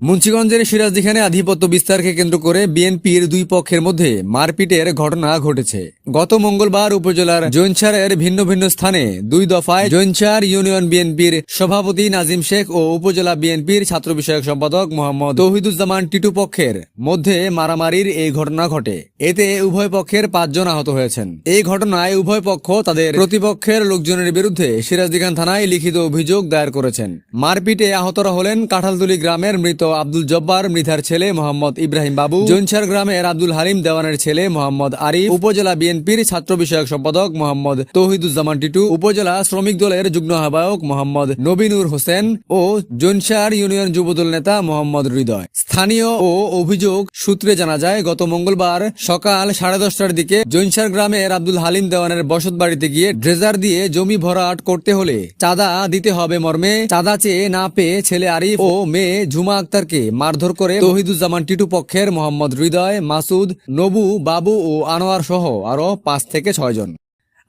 মুন্সিগঞ্জের সিরাজদিখানে আধিপত্য বিস্তারকে কেন্দ্র করে বিএনপির দুই পক্ষের মধ্যে মারপিটের ঘটনা ঘটেছে। গত মঙ্গলবার উপজেলার জৈনছারের ভিন্ন ভিন্ন স্থানে দুই দফায় জৈনছার ইউনিয়ন বিএনপির সভাপতি নাজিম শেখ ও উপজেলা বিএনপির ছাত্র বিষয়ক সম্পাদক মোহাম্মদ তৌহিদুজ্জামান টিটু পক্ষের মধ্যে মারামারির এই ঘটনা ঘটে। এতে উভয় পক্ষের পাঁচজন আহত হয়েছেন। এই ঘটনায় উভয় পক্ষ তাদের প্রতিপক্ষের লোকজনের বিরুদ্ধে সিরাজদিখান থানায় লিখিত অভিযোগ দায়ের করেছেন। মারপিটে আহতরা হলেন কাঁঠালতুলি গ্রামের মৃত আব্দুল জব্বার, মৃধার ছেলে মোহাম্মদ ইব্রাহিম বাবু জৈনছার গ্রামের আব্দুল হালিম, দেওয়ানের ছেলে মোহাম্মদ আরিফ, উপজেলা বিএনপির ছাত্র বিষয়ক সম্পাদক মোহাম্মদ তৌহিদুজ্জামান টিটু, উপজেলা শ্রমিক দলের যুগ্ম আহ্বায়ক মোহাম্মদ নবীনুর হোসেন ও জৈনসার ইউনিয়ন যুবদল নেতা মোহাম্মদ হৃদয়। স্থানীয় ও অভিযোগ সূত্রে জানা যায়, গত মঙ্গলবার সকাল সাড়ে দশটার দিকে জৈনসার গ্রামের আব্দুল হালিম, দেওয়ানের বসত বাড়িতে গিয়ে ড্রেজার দিয়ে জমি ভরাট করতে হলে চাঁদা দিতে হবে মর্মে। চাঁদা চেয়ে না পেয়ে ছেলে আরিফ ও মেয়ে ঝুমা আক্তারকে মারধর করে তহিদুজ্জামান টিটু পক্ষের মোহাম্মদ হৃদয়, মাসুদ, নবু, বাবু ও আনোয়ার সহ আরও পাঁচ থেকে ছয় জন।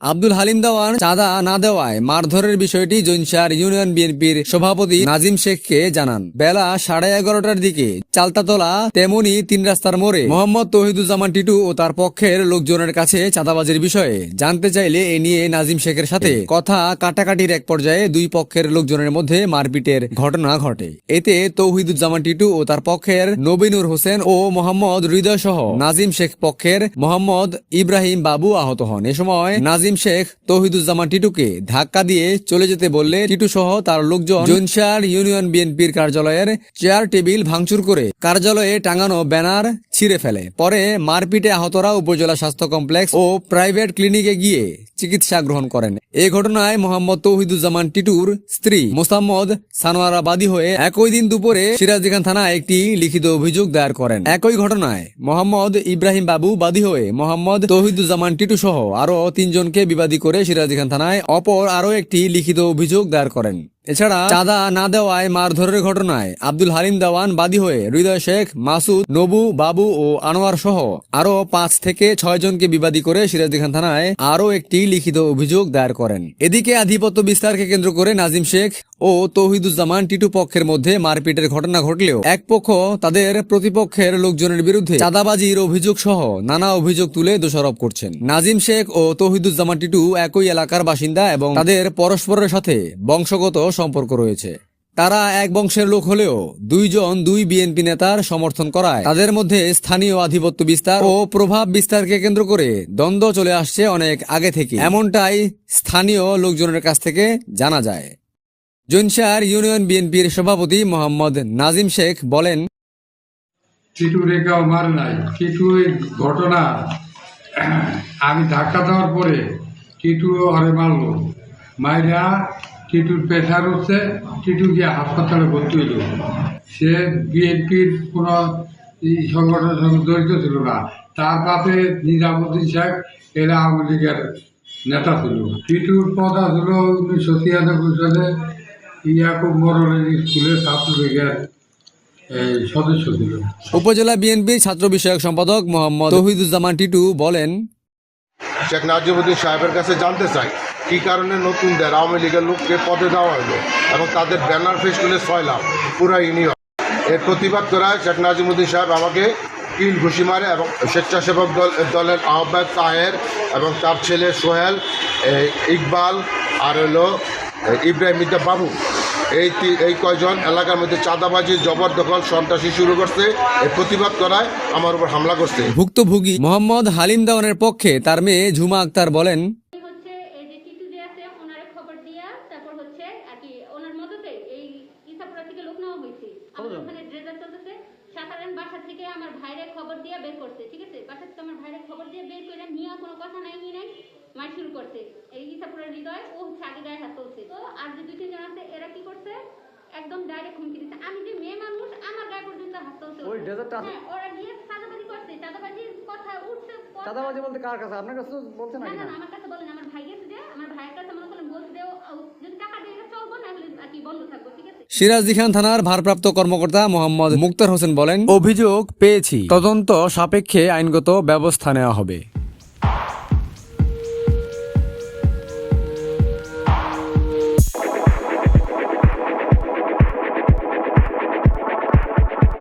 আব্দুল হালিম দেওয়ান চাঁদা না দেওয়ায় মারধরের বিষয়টি জৈনসার ইউনিয়ন বিএনপির সভাপতি নাজিম শেখকে জানান। বেলা সাড়ে এগারোটার দিকে চালতাতলা, তেমনি তিন রাস্তার মোড়ে মোহাম্মদ তহিদুজ্জামান টিটু ও তার পক্ষের লোকজনের কাছে চাঁদাবাজির বিষয়ে জানতে চাইলে এ নিয়ে নাজিম শেখের সাথে কথা কাটাকাটির এক পর্যায়ে দুই পক্ষের লোকজনের মধ্যে মারপিটের ঘটনা ঘটে। এতে তৌহিদুজ্জামান টিটু ও তার পক্ষের নবীনুর হোসেন ও মোহাম্মদ হৃদয় সহ নাজিম শেখ পক্ষের মোহাম্মদ ইব্রাহিম বাবু আহত হন। এ সময় নাজিম শেখ তৌহিদুজ্জামান টিটুকে ধাক্কা দিয়ে চলে যেতে বললে টিটু সহ তার লোকজন জৈনসার ইউনিয়ন বিএনপির কার্যালয়ের চেয়ার টেবিল ভাঙচুর করে কার্যালয়ে টাঙানো ব্যানার ছিঁড়ে ফেলে। পরে মারপিটে আহতরা উপজেলা স্বাস্থ্য কমপ্লেক্স ও প্রাইভেট ক্লিনিকে গিয়ে চিকিৎসা গ্রহণ করেন। এই ঘটনায় মোহাম্মদ তৌহিদুজ্জামান টিটুর স্ত্রী মোসাম্মদ সানোয়ারা বাদী হয়ে একই দিন দুপুরে সিরাজদিখান থানায় একটি লিখিত অভিযোগ দায়ের করেন। একই ঘটনায় মোহাম্মদ ইব্রাহিম বাবু বাদী হয়ে মোহাম্মদ তৌহিদুজ্জামান টিটু সহ আরও তিনজনকে বিবাদী করে সিরাজদিখান থানায় অপর আরও একটি লিখিত অভিযোগ দায়ের করেন। এছাড়া চাঁদা না দেওয়ায় মারধরের ঘটনায় আব্দুল হালিম দেওয়ান বাদী হয়ে হৃদয় শেখ, মাসুদ, নবু, বাবু ও আনোয়ার সহ আরও পাঁচ থেকে ছয় জনকে বিবাদী করে সিরাজদিখান থানায় আরও একটি লিখিত অভিযোগ দায়ের করেন। এদিকে আধিপত্য বিস্তারকে কেন্দ্র করে নাজিম শেখ ও তৌহিদুজ্জামান টিটু পক্ষের মধ্যে মারপিটের ঘটনা ঘটলেও এক পক্ষ তাদের প্রতিপক্ষের লোকজনের বিরুদ্ধে চাঁদাবাজির অভিযোগ সহ নানা অভিযোগ তুলে দোষারোপ করছেন। নাজিম শেখ ও তৌহিদুজ্জামান টিটু একই এলাকার বাসিন্দা এবং তাদের পরস্পরের সাথে বংশগত সম্পর্ক রয়েছে। তারা এক বংশের লোক হলেও দুইজন দুই বিএনপি নেতার সমর্থন করায়। তাদের মধ্যে স্থানীয় আধিপত্য বিস্তার ও প্রভাব বিস্তারকে কেন্দ্র করে দ্বন্দ্ব চলে আসছে অনেক আগে থেকে এমনটাই স্থানীয় লোকজনের কাছ থেকে জানা যায়। জৈনশার ইউনিয়ন বিএনপির সভাপতি মোহাম্মদ নাজিম শেখ বলেন মার নাই। ঘটনা, আমি ধাক্কা দেওয়ার পরে মাইরা টিটুর প্রেশার হচ্ছে টিটু গিয়ে হাসপাতালে ভর্তি হইল সে বিএনপির কোনো সংগঠনের সঙ্গে জড়িত ছিল না। তার বাপে নিজামুদ্দিন সাহেব, এরা আওয়ামী লীগের নেতা ছিল। টিটুর পদা ছিল উনিশশো ছিয়ানব্বই সালে ইয়াকুব মরণের স্কুলে ছাত্রলীগের সদস্য ছিল। উপজেলা বিএনপির ছাত্র বিষয়ক সম্পাদক মোহাম্মদ তৌহিদুজ্জামান টিটু বলেন শেখ নাজিমুদ্দিন সাহেবের কাছে জানতে চাই, কি কারণে নতুন নতুনদের আওয়ামী লীগের লোককে পদে দেওয়া হলো এবং তাদের ব্যানার ফেস তুলে ছয় লাভ পুরা ইউনিয়ন এর প্রতিবাদ করায় শেখ নাজিমুদ্দিন সাহেব আমাকে কিল ঘুষি মারে এবং স্বেচ্ছাসেবক দল, দলের আহ্বায়ক তাহের এবং তার ছেলে সোহেল ইকবাল, আর হলো ইব্রাহিম বাবু। এই এই কয়জন এলাকার মধ্যে চাঁদাবাজি জবরদখল সন্ত্রাসী শুরু করছে প্রতিবাদ করায় আমার উপর হামলা করছে। ভুক্তভোগী মোহাম্মদ হালিম দেওয়ানের পক্ষে তার মেয়ে ঝুমা আক্তার বলেন হচ্ছে এই যে টিটু যে আছে ওনারে খবর দিয়া তারপর হচ্ছে আর কি ওনার মদতে এই ইসাপুরা থেকে লোক নেওয়া হয়েছে। আমাদের ওখানে ড্রেজার চলতেছে। সাধারণ বাসা থেকে আমার ভাইরে খবর দিয়া বের করছে ঠিক আছে? বাসা থেকে আমার ভাইরে খবর দিয়ে বের করে নিয়ে কোনো কথা নাই নাই মার শুরু করছে। এই ইসাপুরা হৃদয় ও হচ্ছে আগে গায়ে হাত তুলছে তো আর যে দুই তিনজন আছে কি একদম ডাইরেক্ট হুমকি দিচ্ছে আমি যে মেয়ে মানুষ আমার গায়ে পর্যন্ত হাত তুলছে ওই ড্রেজারটা আছে? হ্যাঁ ওরা গিয়ে চাঁদাবাজি করছে। চাঁদাবাজির কথা উঠছে চাঁদাবাজি বলতে কার কাছে? আপনার কাছে বলছে না না না, আমার কাছে বলেন আমার ভাই গেছে যে আমার ভাইয়ের কাছে মনে করেন বলছে যে যদি টাকা দিয়ে চলবো না হলে আর কি বন্ধ থাকব ঠিক আছে? সিরাজদিখান থানার ভারপ্রাপ্ত কর্মকর্তা মোহাম্মদ মুক্তার হোসেন বলেন অভিযোগ পেয়েছি। তদন্ত সাপেক্ষে আইনগত ব্যবস্থা নেওয়া হবে।